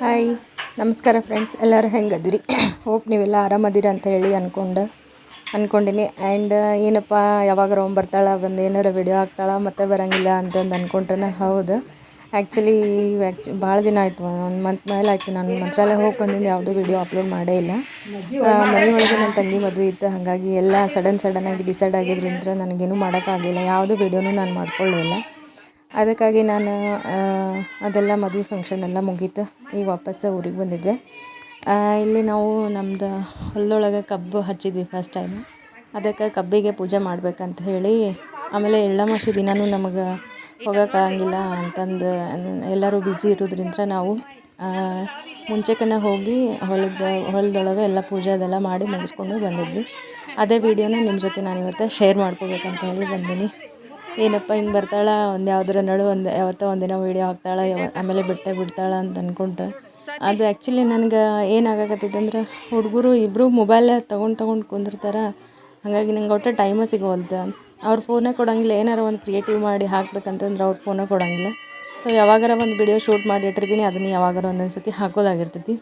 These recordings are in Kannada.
ಹಾಯ್ ನಮಸ್ಕಾರ ಫ್ರೆಂಡ್ಸ್ ಎಲ್ಲರೂ ಹೆಂಗದಿರಿ? ಹೋಪ್ ನೀವೆಲ್ಲ ಆರಾಮದಿರಿ ಅಂತ ಹೇಳಿ ಅಂದ್ಕೊಂಡು ಅಂದ್ಕೊಂಡಿನಿ ಆ್ಯಂಡ್ ಏನಪ್ಪ, ಯಾವಾಗ ಒಮ್ಮೆ ಬರ್ತಾಳೆ, ಬಂದು ಏನಾರ ವಿಡಿಯೋ ಹಾಕ್ತಾಳೆ, ಮತ್ತೆ ಬರೋಂಗಿಲ್ಲ ಅಂತಂದು ಅಂದ್ಕೊಂಡ್ರೆ ಹೌದು. ಆ್ಯಕ್ಚುಲಿ ಆ್ಯಕ್ಚು ಭಾಳ ದಿನ ಆಯಿತು. ಒಂದು ಮಂತ್ ಮೇಲೆ ಆಯಿತು. ನಾನು ಮಂತ್ರಾಲಯ ಹೋಗಿ ಬಂದಿಂದ ಯಾವುದೂ ವಿಡಿಯೋ ಅಪ್ಲೋಡ್ ಮಾಡೇ ಇಲ್ಲ. ಮನೆ ಒಳಗೆ ನನ್ನ ತಂಗಿ ಮದುವೆ ಇತ್ತು. ಹಾಗಾಗಿ ಎಲ್ಲ ಸಡನ್ ಸಡನ್ನಾಗಿ ಡಿಸೈಡ್ ಆಗಿದ್ರಿಂದ ನನಗೇನು ಮಾಡೋಕ್ಕಾಗಲಿಲ್ಲ ಯಾವುದೂ ವಿಡಿಯೋನೂ ನಾನು ಮಾಡ್ಕೊಳ್ಳಿಲ್ಲ ಅದಕ್ಕಾಗಿ ನಾನು ಅದೆಲ್ಲ ಮದುವೆ ಫಂಕ್ಷನ್ ಎಲ್ಲ ಮುಗೀತು. ಈಗ ವಾಪಸ್ ಊರಿಗೆ ಬಂದಿದ್ದೆ. ಇಲ್ಲಿ ನಾವು ನಮ್ಮದು ಹೊಲದೊಳಗೆ ಕಬ್ಬು ಹಚ್ಚಿದ್ವಿ ಫಸ್ಟ್ ಟೈಮ್ ಅದಕ್ಕೆ ಕಬ್ಬಿಗೆ ಪೂಜೆ ಮಾಡ್ಬೇಕಂತ ಹೇಳಿ, ಆಮೇಲೆ ಎಳ್ಳಮಾಸಿ ದಿನವೂ ನಮಗೆ ಹೋಗೋಕ್ಕಾಗಿಲ್ಲ ಅಂತಂದು, ಎಲ್ಲರೂ ಬ್ಯುಸಿ ಇರೋದ್ರಿಂದ ನಾವು ಮುಂಚೆಕನ ಹೋಗಿ ಹೊಲದ, ಹೊಲದೊಳಗೆ ಎಲ್ಲ ಪೂಜೆ ಅದೆಲ್ಲ ಮಾಡಿ ಮುಗಿಸ್ಕೊಂಡು ಬಂದಿದ್ವಿ. ಅದೇ ವಿಡಿಯೋನ ನಿಮ್ಮ ಜೊತೆ ನಾನು ಇವತ್ತು ಶೇರ್ ಮಾಡ್ಕೋಬೇಕಂತ ಹೇಳಿ ಬಂದೀನಿ. ಏನಪ್ಪ ಹಿಂಗೆ ಬರ್ತಾಳೆ? ಒಂದು ಯಾವ್ದಾರ ನಡು ಒಂದು ಯಾವತ್ತೋ ಒಂದಿನ ವೀಡಿಯೋ ಹಾಕ್ತಾಳೆ ಆಮೇಲೆ ಬಿಟ್ಟೆ ಬಿಡ್ತಾಳೆ ಅಂತ ಅಂದ್ಕೊಂಡ್ರೆ ಅದು ಆ್ಯಕ್ಚುಲಿ ನನಗೆ ಏನಾಗಕತ್ತೈತಂದ್ರೆ ಹುಡುಗರು ಇಬ್ಬರು ಮೊಬೈಲ್ ತೊಗೊಂಡು ತೊಗೊಂಡು ಕುಂದಿರ್ತಾರೆ. ಹಾಗಾಗಿ ನಂಗೆ ಒಟ್ಟು ಟೈಮೇ ಸಿಗೋವಲ್ದು. ಅವ್ರ ಫೋನೇ ಕೊಡೋಂಗಿಲ್ಲ, ಏನಾರು ಒಂದು ಕ್ರಿಯೇಟಿವ್ ಮಾಡಿ ಹಾಕ್ಬೇಕಂತಂದ್ರೆ ಅವ್ರ ಫೋನೇ ಕೊಡೋಂಗಿಲ್ಲ. ಸೊ ಯಾವಾಗಾರ ಒಂದು ವಿಡಿಯೋ ಶೂಟ್ ಮಾಡಿ ಇಟ್ಟಿರ್ತೀನಿ, ಅದನ್ನು ಯಾವಾಗಾರ ಒಂದೊಂದು ಸತಿ ಹಾಕೋದಾಗಿರ್ತೈತಿ.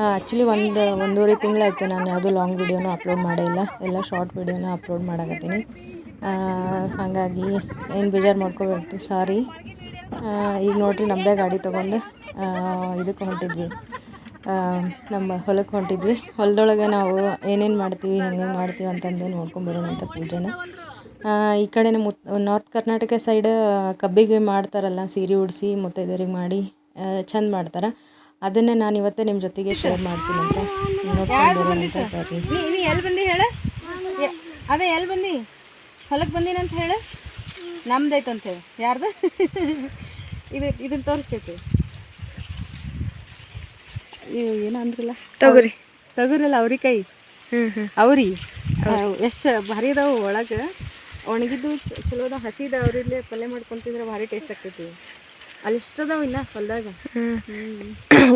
ಆ್ಯಕ್ಚುಲಿ ಒಂದು, ಒಂದೂವರೆ ತಿಂಗಳಾಯ್ತು ನಾನು ಯಾವುದೂ ಲಾಂಗ್ ವಿಡಿಯೋನೂ ಅಪ್ಲೋಡ್ ಮಾಡೇ ಇಲ್ಲ. ಎಲ್ಲ ಶಾರ್ಟ್ ವಿಡಿಯೋನ ಅಪ್ಲೋಡ್ ಮಾಡಕತ್ತೀನಿ. ಹಾಗಾಗಿ ಏನು ಬೇಜಾರು ಮಾಡ್ಕೋಬೇಕು ಸಾರಿ. ಈಗ ನೋಡಿರಿ ನಮ್ಮದೇ ಗಾಡಿ ತೊಗೊಂಡು ಇದಕ್ಕೆ ಹೊಂಟಿದ್ವಿ. ನಮ್ಮ ಹೊಲಕ್ಕೆ ಹೊಂಟಿದ್ವಿ. ಹೊಲದೊಳಗೆ ನಾವು ಏನೇನು ಮಾಡ್ತೀವಿ ಹೆಂಗೆ ಮಾಡ್ತೀವಿ ಅಂತಂದು ನೋಡ್ಕೊಂಬರೋಣಂತ ಪೂಜೆನ. ಈ ಕಡೆ ಮುತ್ ನಾರ್ತ್ ಕರ್ನಾಟಕ ಸೈಡ್ ಕಬ್ಬಿಗೆ ಮಾಡ್ತಾರಲ್ಲ, ಸೀರೆ ಉಡಿಸಿ, ಮುತ್ತೈದೆಯರಿಗೆ ಮಾಡಿ ಚಂದ ಮಾಡ್ತಾರೆ. ಅದನ್ನೇ ನಾನು ಇವತ್ತೇ ನಿಮ್ಮ ಜೊತೆಗೆ ಶೇರ್ ಮಾಡ್ತೀನಿ ಅಂತ ನೋಡ್ಕೊಂಡು ಅದೇ ಎಲ್ಲಿ ಬಂದಿ? ಹೊಲಕ್ಕೆ ಬಂದಿನಂತ ಹೇಳು. ನಮ್ದೈತೆ ಅಂತ ಹೇಳಿ. ಯಾರ್ದು? ಇದು ಇದನ್ನ ತೋರಿಸ್ತೈತಿ ಇವು ಏನೋ ಅಂದ್ರಲ್ಲ. ತೊಗರಿ. ತೊಗರಿಲ್ಲ ಅವ್ರಿಕಾಯಿ ಹ್ಞೂ ಹ್ಞೂ ಅವ್ರಿ. ಎಷ್ಟು ಭಾರಿ ಅದಾವು ಒಳಗೆ. ಒಣಗಿದ್ದು ಚಲೋ ಅದಾವ. ಹಸಿದ ಅವ್ರಿಲ್ಲೇ ಪಲ್ಯ ಮಾಡ್ಕೊಂತಿದ್ರೆ ಭಾರಿ ಟೇಸ್ಟ್ ಆಗ್ತೈತಿ. ಅಲ್ಲಿ ಇಷ್ಟದಾವ ಇನ್ನ ಹೊಲ್ದಾಗ.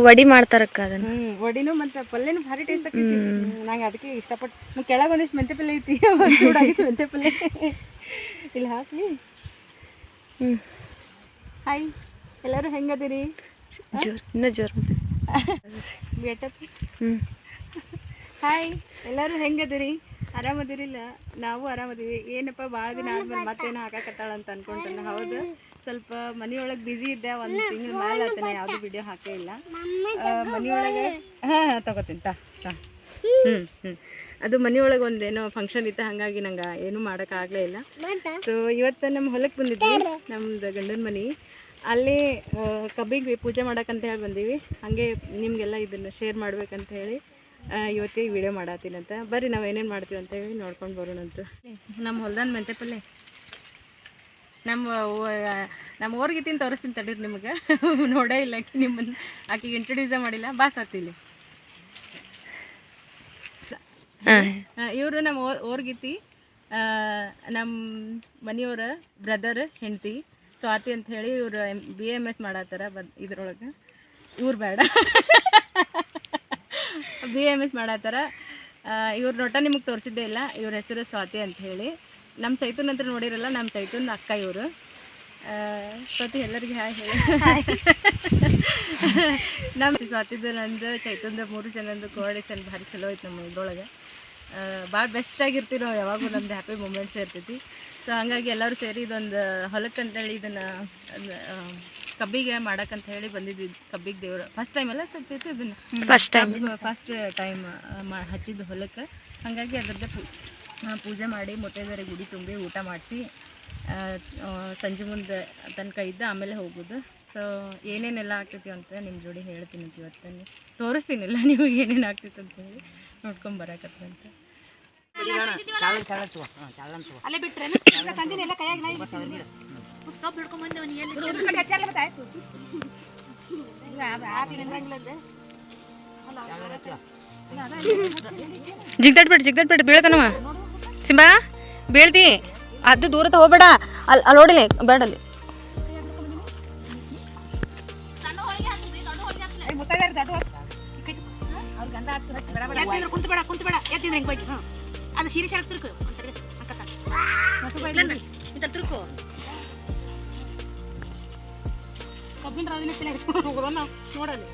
ವಡಿ ಮಾಡ್ತಾರಕ್ಕ ಅದನ್ನ. ಹ್ಮ್ ವಡಿನೂ ಮತ್ತೆ ಪಲ್ಲೆನೂ ಭಾರಿ ಟೇಸ್ಟ್ ಆಗ್ತೈತಿ ನಂಗೆ ಅದಕ್ಕೆ ಇಷ್ಟಪಟ್ಟು ಮತ್ತೆ ಕೆಳಗೆ ಒಂದಿಷ್ಟು ಮೆಂತೆ ಪಲ್ಲೆ ಐತಿ. ಒಂದು ಚೂಡಾಗಿತ್ತು ಮೆಂತೆ ಪಲ್ಲೆ ಇಲ್ಲಿ ಹಾಕ್ಲಿ. ಹ್ಞೂ ಹಾಯ್ ಎಲ್ಲರೂ ಹೆಂಗದಿರಿ? ಜೋರು ಇನ್ನೂ ಜೋರು ಬೇಟಪ್ಪ. ಹ್ಞೂ ಹಾಯ್ ಎಲ್ಲರೂ ಹೆಂಗದಿರಿ? ಆರಾಮದಿರಿಲ್ಲ? ನಾವು ಆರಾಮದಿವಿ. ಏನಪ್ಪ ಭಾಳ ದಿನ ಆದ್ಮೇಲೆ ಮತ್ತೇನು ಹಾಕಾಕತ್ತಾಳ ಅಂತ ಅನ್ಕೊಂಡ್ರಲ್ಲ ಹೌದು? ಸ್ವಲ್ಪ ಮನೆಯೊಳಗೆ ಬ್ಯುಸಿ ಇದ್ದೆ ಒಂದು ತಿಂಗಳ ಮೇಲೆ ಆತನ ಯಾವುದು ವಿಡಿಯೋ ಹಾಕೇ ಇಲ್ಲ. ಮನೆಯೊಳಗೆ ಹಾಂ ತಗೋತೀನಿ ತಾ ತಾ. ಹ್ಞೂ ಹ್ಞೂ ಅದು ಮನೆಯೊಳಗೆ ಒಂದೇನೋ ಫಂಕ್ಷನ್ ಇತ್ತು ಹಾಗಾಗಿ ನಂಗೆ ಏನೂ ಮಾಡೋಕ್ಕಾಗಲೇ ಇಲ್ಲ. ಸೊ ಇವತ್ತು ನಮ್ಮ ಹೊಲಕ್ಕೆ ಬಂದಿದ್ವಿ ನಮ್ದು ಗಂಡನ ಮನೆ. ಅಲ್ಲಿ ಕಬ್ಬಿಗೆ ಪೂಜೆ ಮಾಡಕ್ಕಂತ ಹೇಳಿ ಬಂದೀವಿ. ಹಾಗೆ ನಿಮಗೆಲ್ಲ ಇದನ್ನು ಶೇರ್ ಮಾಡ್ಬೇಕಂತ ಹೇಳಿ ಇವತ್ತಿಗೆ ವಿಡಿಯೋ ಮಾಡತ್ತೀನಂತ ಬರ್ರಿ ನಾವು ಏನೇನು ಮಾಡ್ತೀವಿ ಅಂತ ಹೇಳಿ ನೋಡ್ಕೊಂಡು ಬರೋಣಂತ. ನಮ್ಮ ಹೊಲ್ದಾನ ಮೆಂತೆ ಪಲ್ಲೆ ನಮ್ಮ ನಮ್ಮ ಊರ್ಗಿತ್ತಿನ ತೋರಿಸ್ತೀನಿ ತಡೀರಿ ನಿಮಗೆ. ನೋಡೇ ಇಲ್ಲ ಆಕೆ ನಿಮ್ಮನ್ನು ಆಕೆಗೆ ಇಂಟ್ರೊಡ್ಯೂಸೇ ಮಾಡಿಲ್ಲ. ಬಾಸ್ ಹತ್ತಿಲಿ ಹಾಂ. ಇವರು ನಮ್ಮ ಓ- ಓರ್ಗಿತಿ ನಮ್ಮ ಮನೆಯವ್ರ ಬ್ರದರ್ ಹೆಂಡತಿ ಸ್ವಾತಿ ಅಂತ ಹೇಳಿ ಇವರು ಎಂ ಬಿ ಎಂ ಎಸ್ ಮಾಡತ್ತಾರ ಬದ್ ಇದ್ರೊಳಗೆ. ಇವ್ರು ಬೇಡ. B M S ಮಾಡತ್ತಾರ. ಇವ್ರ ನೋಟ ನಿಮಗೆ ತೋರಿಸಿದ್ದೇ ಇಲ್ಲ. ಇವ್ರ ಹೆಸರು ಸ್ವಾತಿ ಅಂತ ಹೇಳಿ. ನಮ್ಮ ಚೈತನ್ ಅಂತ ನೋಡಿರಲ್ಲ ನಮ್ಮ ಚೈತನ್ ಅಕ್ಕ ಇವರು. ಸ್ವಾತಿ ಎಲ್ಲರಿಗೆ ಹಾಯ್ ಹೇಳಿ. ನಮ್ಮ ಸ್ವಾತಿದ್ದು ನಂದು ಚೈತನ್ದ ಮೂರು ಜನಂದು ಕೋಆರ್ಡಿನೇಷನ್ ಭಾರಿ ಚಲೋ ಐತೆ ನಮ್ಮ ಇದ್ರೊಳಗೆ. ಭಾಳ ಬೆಸ್ಟ್ ನಾವು ಯಾವಾಗೂ ನಮ್ದು ಹ್ಯಾಪಿ ಮೂಮೆಂಟ್ಸ್ ಇರ್ತೈತಿ. ಸೊ ಹಂಗಾಗಿ ಎಲ್ಲರೂ ಸೇರಿ ಇದೊಂದು ಹೊಲಕ್ಕಂತೇಳಿ ಇದನ್ನು ಕಬ್ಬಿಗೆ ಮಾಡಕ್ಕಂತ ಹೇಳಿ ಬಂದಿದ್ವಿ ಕಬ್ಬಿಗೆ ದೇವರು. ಫಸ್ಟ್ ಟೈಮ್ ಎಲ್ಲ ಸಚ್ಚೈತಿ ಇದನ್ನು? ಫಸ್ಟ್ ಟೈಮ್ ಫಸ್ಟ್ ಟೈಮ್ ಹಚ್ಚಿದ್ದು ಹೊಲಕ್ಕೆ. ಹಾಗಾಗಿ ಅದರದ್ದೇ ಪೂಜೆ ಮಾಡಿ ಮೊಟ್ಟೆದರೆ ಗುಡಿ ತುಂಬಿ ಊಟ ಮಾಡಿಸಿ ಸಂಜೆ ಮುಂದೆ ತನಕ ಇದ್ದ ಆಮೇಲೆ ಹೋಗೋದು. ಸೊ ಏನೇನೆಲ್ಲ ಆಗ್ತೈತಿ ಅಂತ ನಿಮ್ಮ ಜೋಡಿ ಹೇಳ್ತೀನಿ ಅಂತ ಇವತ್ತು ತೋರಿಸ್ತೀನಿಲ್ಲ ನೀವು ಏನೇನು ಆಗ್ತೈತೆ ಅಂತ ಹೇಳಿ ನೋಡ್ಕೊಂಡು ಬರಕತ್ತಂತ ಅಲ್ಲೇ ಬಿಟ್ರೆ ತಂದಿನೆಲ್ಲ ಕೈಯಾಗ ನಾ ಕಬ್ಬು ಹಿಡ್ಕೊಂಬಂದೆ ಅವ್ನು ಎಲ್ಲಿ ಜಿಗ್ದಾಡ್ ಬಿಡು ಜಿಗ್ದಾಡ್ ಬಿಡು ಬೀಳ್ತಾನವ. ಸಿಂಬಾ ಬೀಳ್ತಿ ಅದು ದೂರ ಹೋಗ್ಬೇಡ ಅಲ್ಲಿ ಅಲ್ಲಿ ನೋಡಿಲಿ ಬೇಡ ಅಲ್ಲಿ ಕುಂತು ಬೇಡ ಕುಂತು ಬೇಡ. ಎತ್ತಿದ್ರೆ ಹೆಂಗೆ ಹೋಗಿ? ಅದು ಸೀರೆ ಶಾಕ್ ತಿರ್ಕು. ಇಂತ ತಿರ್ಕು. ಕಬ್ಬಿನ ರಾಜಿನ ತಲೆ. ಹಿಡ್ಕೊಂಡು ಹೋಗೋದ ನಾವು ನೋಡಲ್ಲಿ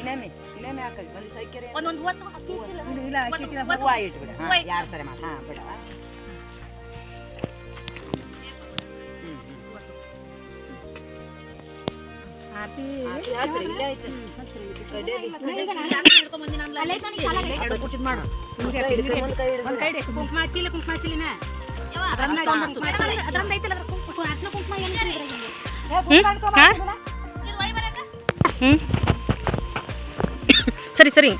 ಇನ್ನೊಮ್ಮೆ ಇನ್ನೊಮ್ಮೆ ಹಾಕಿ ಒಂದು ಸೈಕೆರೆ ಒಂದೊಂದು ಹೊತ್ತು ಅಕ್ಕಿ ಇಟ್ಟಿಲ್ಲ. ಇಲ್ಲ ಹಾಕಿಟ್ಟಿಲ್ಲ ಹೂವು ಇಟ್ಬಿಡ. ಹಾಂ ಎರಡು ಸರಿ ಮಾಡಿ ಹಾಂ ಬಿಡ. ಆರತಿ ಹಚ್ರಿ ಇಲ್ಲೇ ಐತೆ ಅಲ್ಲೇ ಐತ್ ನೋಡಿ, ಸಾಲಾಗ್ ಐತ್. ಎರಡು ಕುಟ್ಟಿದ್ ಮಾಡು ಒಂದು ಕೈ ಹಿಡ್ಕೊ, ಒಂದು ಕೈ ಹಿಡ್ಕೊ. ಒಂದ್ ಕೈ ಹಿಡಿ. ಕುಂಕುಮ ಹಚ್ಚಿಲ್ಲ ಕುಂಕುಮ ಹಚ್ಚಿಲ್ಲಿನ ಅದನ್ನ ಕುಂಕುಮ ಹಚ್ಚಲ್ಲ. ಅದ್ರೊಂದ್ ಐತಲ್ಲ ಅದ್ರ ಕುಂಕುಮ ಅರ್ಶಿನ ಕುಂಕುಮ ಏನ್ ಐತ್ರಿ ಇದ್ರಾಗ? ಸರಿ ಸರಿ.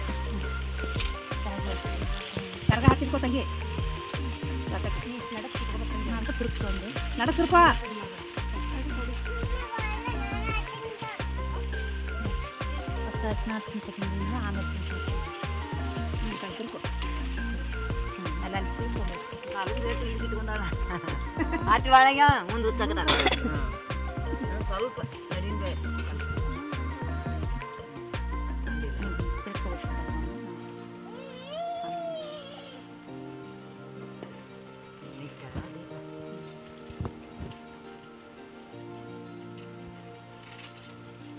ಕರ್ಗ ಹಾಕಿಟ್ಕೋ ತಂಗಿ. ನಡಕ್ ತಿರ್ಕೊ ನಾಲ್ಕು ಬೇಕು ಆಮೇಲೆ ಇಟ್ಕೊಂಡಾಳ. ಆಚೆ ಒಳಗೆ ಮುಂದೆ ಸ್ವಲ್ಪ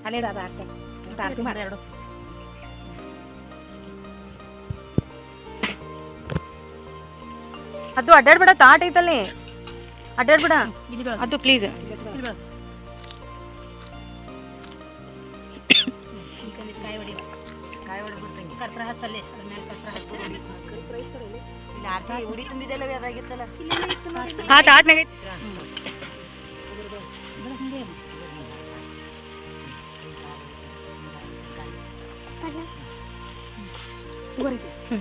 ಅಲ್ಲೇ ಅದು ಹಾಕ್ತೆ. ಊಟ ಆರತಿ ಮಾಡು ಎರಡು ಅದು ಅಡ್ಡಾಡ್ಬೇಡ ತಾಟ್ ಐತಲ್ಲಿ. ಅಡ್ಡಾಡ್ಬೇಡ. ಅದು ಪ್ಲೀಸ್ ಇಲ್ಲಿ ಬೀಳು. ಹಾ.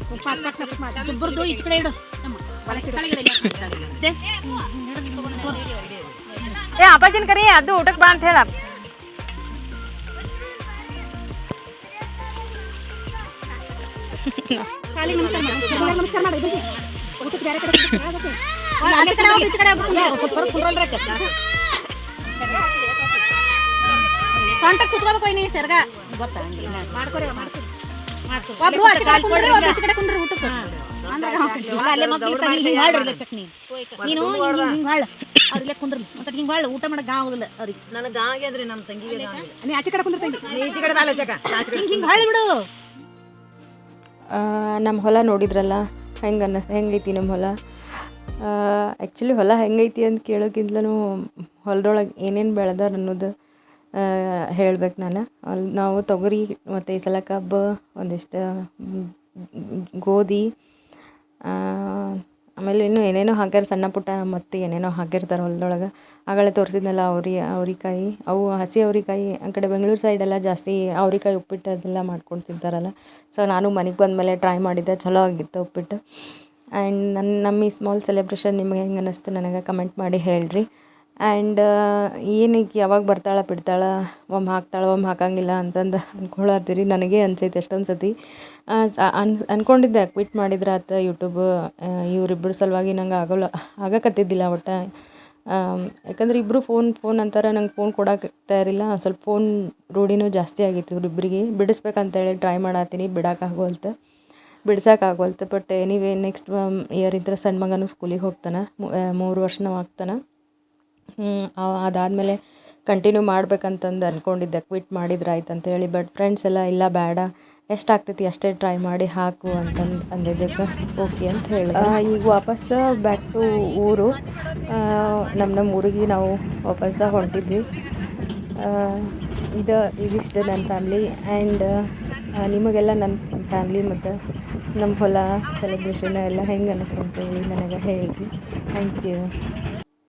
ಕುಂಕುಮ ಹಚ್ಚ, ಹಚ್ಚ, ಹಚ್ಚ, ಹಚ್ಚ. ಇಬ್ಬರ್ದು ಈ ಕಡೆ ಇಡು ನಮ್ಮ ಏ ಅಪ್ಪಾಜಿನ ಕರಿ ಅದು ಊಟಕ್ಕೆ ಬಾ ಅಂತ ಹೇಳ. ಸೊಂಟಕ್ಕೆ ಸುತ್ಕೋಬೇಕು ಇನ್ನು ಗೊತ್ತಾ. ಮಾಡ್ಕೊರಿ, ಮಾಡ್ಕೊರಿ. ಒಬ್ರು ಆಚೆ ಕಡೆ ಕುಂಡ್ರಿ, ಒಬ್ರು ಈಚೆ ಕಡೆ ಕುಂಡ್ರಿ ಊಟಕ್ಕೆ. ಚಟ್ನಿ. ನೀನು ಹಿಂಗ್. ಮತ್ತೆ ಹಿಂಗ್ ಊಟ ಮಾಡಕ್ ಆಗುದಿಲ್ಲ ಅವ್ರಿಗೆ. ನನಗೆ ಗಾಂಗೆ ನಮ್ಮ ತಂಗಿಗೆ ಗಾಂಗೆ. ನೀ ಆಚೆ ಕಡೆ ಕುಂದ್ರಿ ತಂಗಿ. ನೀ ಈಚೆ ಕಡೆ ಬಾಲ ಜಗ. ಆಚೆ ಕಡೆ. ಹಿಂಗ್ ಹಿಂಗ್ ಹಾಳು ಬಿಡು ನಮ್ಮ ಹೊಲ ನೋಡಿದ್ರಲ್ಲ ಹೆಂಗೆ ಅನ್ನ ಹೆಂಗೈತಿ ನಮ್ಮ ಹೊಲ ಆ್ಯಕ್ಚುಲಿ ಹೊಲ ಹೆಂಗೈತಿ ಅಂತ ಕೇಳೋಕ್ಕಿಂತಲೂ ಹೊಲದೊಳಗೆ ಏನೇನು ಬೆಳೆದಾರ ಅನ್ನೋದು ಹೇಳ್ಬೇಕು ನಾನು ಅಲ್ಲಿ ನಾವು ತೊಗರಿ ಮತ್ತು ಈ ಸಲ ಕಬ್ಬು ಒಂದಿಷ್ಟು ಗೋಧಿ ಆಮೇಲೆ ಇನ್ನೂ ಏನೇನೋ ಹಾಕ್ಯಾರ ಸಣ್ಣ ಪುಟ್ಟ ಮತ್ತು ಏನೇನೋ ಹಾಕಿರ್ತಾರೆ ಹೊಲದೊಳಗೆ. ಆಗಲೇ ತೋರಿಸಿದ್ನಲ್ಲ ಅವ್ರಿ, ಅವ್ರಿಕಾಯಿ, ಅವು ಹಸಿ ಅವ್ರಿಕಾಯಿ, ಆ ಕಡೆ ಬೆಂಗಳೂರು ಸೈಡೆಲ್ಲ ಜಾಸ್ತಿ ಅವ್ರಿಕಾಯಿ ಉಪ್ಪಿಟ್ಟು ಅದೆಲ್ಲ ಮಾಡ್ಕೊಂಡು ತಿಂತಾರಲ್ಲ. ಸೊ ನಾನು ಮನೆಗೆ ಬಂದಮೇಲೆ ಟ್ರೈ ಮಾಡಿದ್ದೆ, ಚಲೋ ಆಗಿತ್ತು ಉಪ್ಪಿಟ್ಟು. ಆ್ಯಂಡ್ ನನ್ನ ನಮ್ಮ ಈ ಸ್ಮಾಲ್ ಸೆಲೆಬ್ರೇಷನ್ ನಿಮಗೆ ಹೆಂಗೆ ಅನ್ನಿಸ್ತು ನನಗೆ ಕಮೆಂಟ್ ಮಾಡಿ ಹೇಳ್ರಿ. ಆ್ಯಂಡ್ ಏನಕ್ಕೆ ಯಾವಾಗ ಬರ್ತಾಳೆ, ಬಿಡ್ತಾಳೆ, ಒಮ್ಮೆ ಹಾಕ್ತಾಳೆ, ಒಮ್ಮೆ ಹಾಕಂಗಿಲ್ಲ ಅಂತಂದು ಅಂದ್ಕೊಳತ್ತೀರಿ ನನಗೆ ಅನ್ಸೈತೆ ಎಷ್ಟೊಂದು ಸತಿ ಅನ್ ಅಂದ್ಕೊಂಡಿದ್ದೆ ಕ್ವಿಟ್ ಮಾಡಿದ್ರೆ ಆತ ಯೂಟ್ಯೂಬ್ ಇವರಿಬ್ಬರ ಸಲುವಾಗಿ ನಂಗೆ ಆಗೋಲ್ಲ, ಆಗಕತ್ತಿದ್ದಿಲ್ಲ ಒಟ್ಟು. ಯಾಕಂದ್ರೆ ಇಬ್ಬರು ಫೋನ್ ಫೋನ್ ಅಂತಾರೆ ನಂಗೆ ಫೋನ್ ಕೊಡಕ್ಕೆ ತಯಾರಿಲ್ಲ. ಸ್ವಲ್ಪ ಫೋನ್ ರೂಢಿನೂ ಜಾಸ್ತಿ ಆಗಿತ್ತು ಇವ್ರಿಬ್ರಿಗೆ. ಬಿಡಿಸ್ಬೇಕಂತೇಳಿ ಟ್ರೈ ಮಾಡತ್ತೀನಿ ಬಿಡೋಕ್ಕಾಗೋಲ್ತು ಬಿಡ್ಸೋಕ್ಕಾಗೋಲ್ತು ಬಟ್ ಎನಿವೇ ನೆಕ್ಸ್ಟ್ ಇಯರ್ ಇದ್ರೆ ಸಣ್ಣ ಮಗನೂ ಸ್ಕೂಲಿಗೆ ಹೋಗ್ತಾನೆ. ಮೂರು ವರ್ಷನೂ ಆಗ್ತಾನೆ. ಅದಾದಮೇಲೆ ಕಂಟಿನ್ಯೂ ಮಾಡ್ಬೇಕಂತಂದು ಅಂದ್ಕೊಂಡಿದ್ದೆ ಕ್ವಿಟ್ ಮಾಡಿದ್ರೆ ಆಯ್ತು ಅಂತೇಳಿ ಬಟ್ ಫ್ರೆಂಡ್ಸ್ ಎಲ್ಲ, ಇಲ್ಲ, ಬೇಡ. ಎಷ್ಟು ಆಗ್ತೈತಿ ಅಷ್ಟೇ ಟ್ರೈ ಮಾಡಿ ಹಾಕು ಅಂತಂದು ಅಂದಿದ್ದಕ್ಕೆ ಓಕೆ ಅಂತ ಹೇಳಿದೆ. ಈಗ ವಾಪಸ್ ಬ್ಯಾಕ್ ಟು ಊರು. ನಮ್ಮ ನಮ್ಮ ಊರಿಗೆ ನಾವು ವಾಪಸ್ ಹೊಂಟಿದ್ವಿ. ಇದು, ಇದಿಷ್ಟು ನನ್ನ ಫ್ಯಾಮ್ಲಿ ಆ್ಯಂಡ್ ನಿಮಗೆಲ್ಲ ನನ್ನ ಫ್ಯಾಮ್ಲಿ ಮತ್ತು ನಮ್ಮ ಹೊಲ ಸೆಲೆಬ್ರೇಷನ್ ಎಲ್ಲ ಹೆಂಗೆ ಅನ್ನಿಸ್ತು ಅಂತೇಳಿ ನನಗೆ ಹೇಳಿ. Thank you